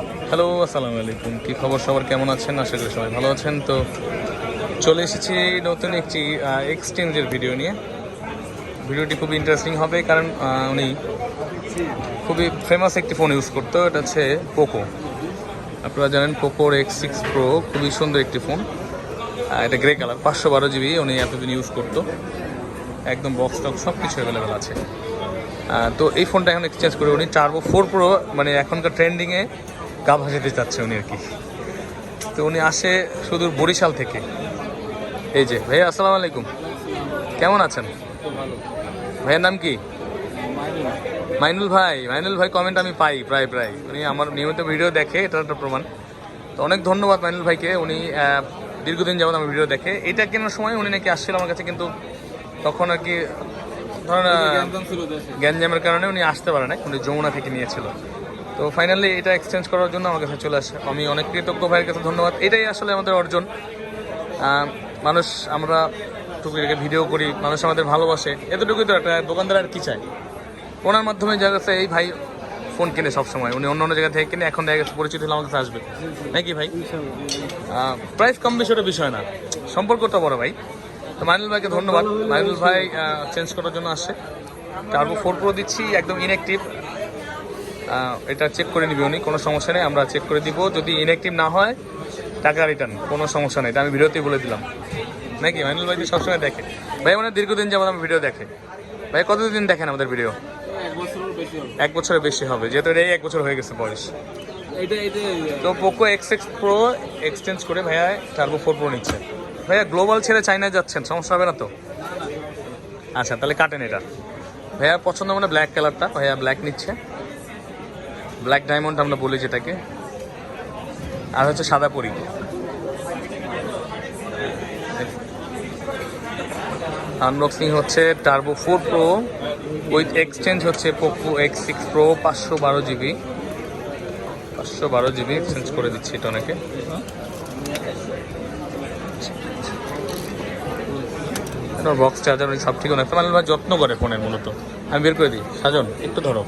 Hello, আসসালামু আলাইকুম। কী খবর সবার? কেমন আছেন? আশা করি সবাই ভালো আছেন। তো চলে এসেছি নতুন একটি এক্সচেঞ্জের ভিডিও নিয়ে। ভিডিওটি খুবই ইন্টারেস্টিং হবে কারণ উনি খুবই ফেমাস একটি ফোন ইউজ করতো। এটা হচ্ছে পোকো আপনারা জানেন পোকোর এক্স সিক্স প্রো খুবই সুন্দর একটি ফোন এটা গ্রে কালার পাঁচশো বারো জিবি উনি এতদিন ইউজ করতো। একদম বক্স টক সব কিছু অ্যাভেলেবেল আছে তো এই ফোনটা এখন এক্সচেঞ্জ করে উনি টার্বো ফোর প্রো মানে এখনকার ট্রেন্ডিংয়ে গা ভাসাতে চাচ্ছে উনি আর কি। তো উনি আসে সুদূর বরিশাল থেকে। এই যে ভাইয়া আসসালামু আলাইকুম। কেমন আছেন? ভাইয়ের নাম কি? মাইনুল ভাই মাইনুল ভাই কমেন্ট আমি পাই প্রায় প্রায়। উনি আমার নিয়মিত ভিডিও দেখে এটা একটা প্রমাণ। তো অনেক ধন্যবাদ মাইনুল ভাইকে উনি দীর্ঘদিন যাবত আমার ভিডিও দেখে। এটা কেনার সময় উনি নাকি আসছিল আমার কাছে কিন্তু তখন আর কি ধরেন গ্যাঞ্জামের কারণে উনি আসতে পারে না উনি যমুনা থেকে নিয়েছিল। তো ফাইনালি এটা এক্সচেঞ্জ করার জন্য আমার কাছে চলে আসে। আমি অনেক কৃতজ্ঞ ভাইয়ের কাছে ধন্যবাদ। এটাই আসলে আমাদের অর্জন। মানুষ আমরা টুকিটাকে ভিডিও করি, মানুষ আমাদের ভালোবাসে। এতটুকুই তো একটা দোকানদার আর কী চায় ওনার মাধ্যমে দেখা গেছে এই ভাই ফোন কিনে সবসময়। উনি অন্য অন্য জায়গা থেকে কিনে এখন দেখা গেছে পরিচিত হলে আমার কাছে আসবে। নাকি ভাই? প্রাইস কম বেশি ওটা বিষয় না। সম্পর্কটা বড় ভাই। তো মাইনুল ভাইকে ধন্যবাদ। মাইনুল ভাই চেঞ্জ করার জন্য আসছে তারপর ফোর প্রো দিচ্ছি, একদম ইনঅ্যাক্টিভ এটা চেক করে নিবি উনি কোনো সমস্যা নেই আমরা চেক করে দিব। যদি ইনঅ্যাক্টিভ না হয় টাকা রিটার্ন কোনো সমস্যা নেই। এটা আমি ভিডিওতেই বলে দিলাম। নাকি? মাইনুল ভাই সবসময় দেখে। ভাই মানে দীর্ঘদিন যেমন আমি ভিডিও দেখে। ভাই কতদিন দেখেন আমাদের ভিডিও এক বছরের বেশি হবে। যেহেতু এটা এই এক বছর হয়ে গেছে বয়স। তো Poco X X Pro exchange করে ভাইয়া টার্বো ফোর প্রো নিচ্ছে। ভাইয়া গ্লোবাল ছেড়ে চাইনায় যাচ্ছেন সমস্যা হবে না তো? আচ্ছা তাহলে কাটেন এটা। ভাইয়া পছন্দ মানে ব্ল্যাক কালারটা ভাইয়া ব্ল্যাক নিচ্ছে। ব্ল্যাক ডায়মন্ড আমরা বলি যেটাকে। আর হচ্ছে সাদা পরি আনবক্সিং হচ্ছে turbo four pro with exchange হচ্ছে পোকো এক্স সিক্স প্রো পাঁচশো বারো জিবি পাঁচশো বারো জিবি এক্সচেঞ্জ করে দিচ্ছি এটা অনেকে। বক্স চার্জার সব ঠিক অনেক। মানে যত্ন করে ফোনের মূলত। আমি বের করে দিই। সাজন, একটু ধরো।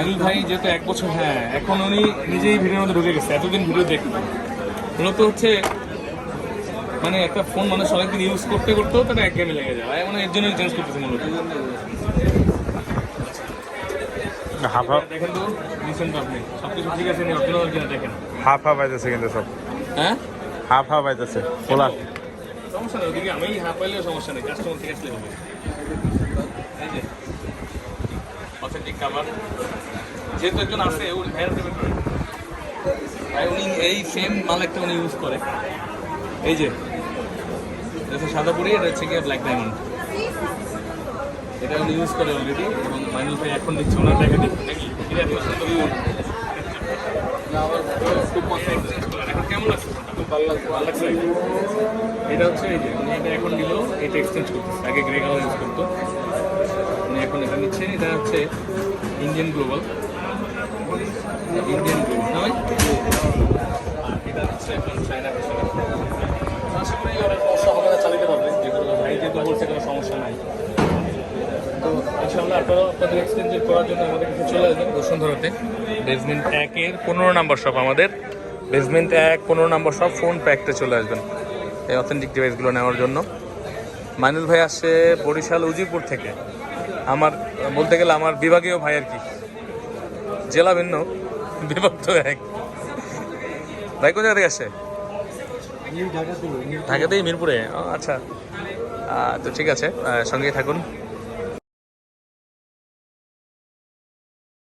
আমি ভাই যেহেতু এক বছর হ্যাঁ এখন উনি নিজেই ভিডিওর মধ্যে ঢুকে গেছে এতদিন ভিডিও দেখতো মূলত হচ্ছে মানে একটা ফোন মানুষ অনেকদিন ইউজ করতে করতেও তারা এক গেমে লেগে যায়। মানে এর জন্য চেঞ্জ করতেছে মূলত। Half half. দেখেন তো রিসেন্ট আপনি সব কিছু ঠিক আছে নি অরিজিনাল কিনা দেখেন। হাফ হাফ আইতেছে কিন্তু সব। হ্যাঁ? হাফ হাফ আইতেছে খোলা সমস্যা নেই ওদিকে আমি হাফ পাইলেও সমস্যা নেই কাস্টমার থেকে আসলে হবে এই যে অথেন্টিক কাভার যেহেতু একজন আছে উনি ভাইয়ের পেমেন্ট ভাই উনি এই সেম মাল একটা উনি ইউজ করে। এই যে সাদা পুরি এটা হচ্ছে গিয়ে ব্ল্যাক ডায়মন্ড এটা উনি ইউজ করে অলরেডি এবং মাইনুল ভাই এখন দিচ্ছে ওনার দেখা দেখি নাকি এটা এত খুব পছন্দ। এখন কেমন খুব ভালো লাগছে এটা হচ্ছে এই যে এটা এখন নিল, এটা এক্সচেঞ্জ করতেছে। আগে গ্রে কালার ইউজ করতো। এখন এটা নিচ্ছে। এটা হচ্ছে ইন্ডিয়ান গ্লোবাল ইন্ডিয়ান গ্লোবাল না আর এটা হচ্ছে এখন চায়না সমস্যা হবে যেগুলো সমস্যা নাই। তো আপনাদের এক্সচেঞ্জ করার জন্য আমাদের চলে আসবেন বসুন্ধরাতে। বেসমেন্ট একের পনেরো নাম্বার শপ আমাদের। বেসমেন্ট এক পনেরো নম্বর সব ফোন প্যাকটা চলে আসবেন। এই অথেন্টিক ডিভাইসগুলো নেওয়ার জন্য। মাইনুল ভাই আসছে বরিশাল উজিরপুর থেকে। আমার বলতে গেলে আমার বিভাগীয় ভাই আর কি। জেলা ভিন্ন বিভাগ তো এক। ভাই কোন জায়গা থেকে আসছে? ঢাকাতেই। মিরপুরে? আচ্ছা। তো ঠিক আছে সঙ্গেই থাকুন।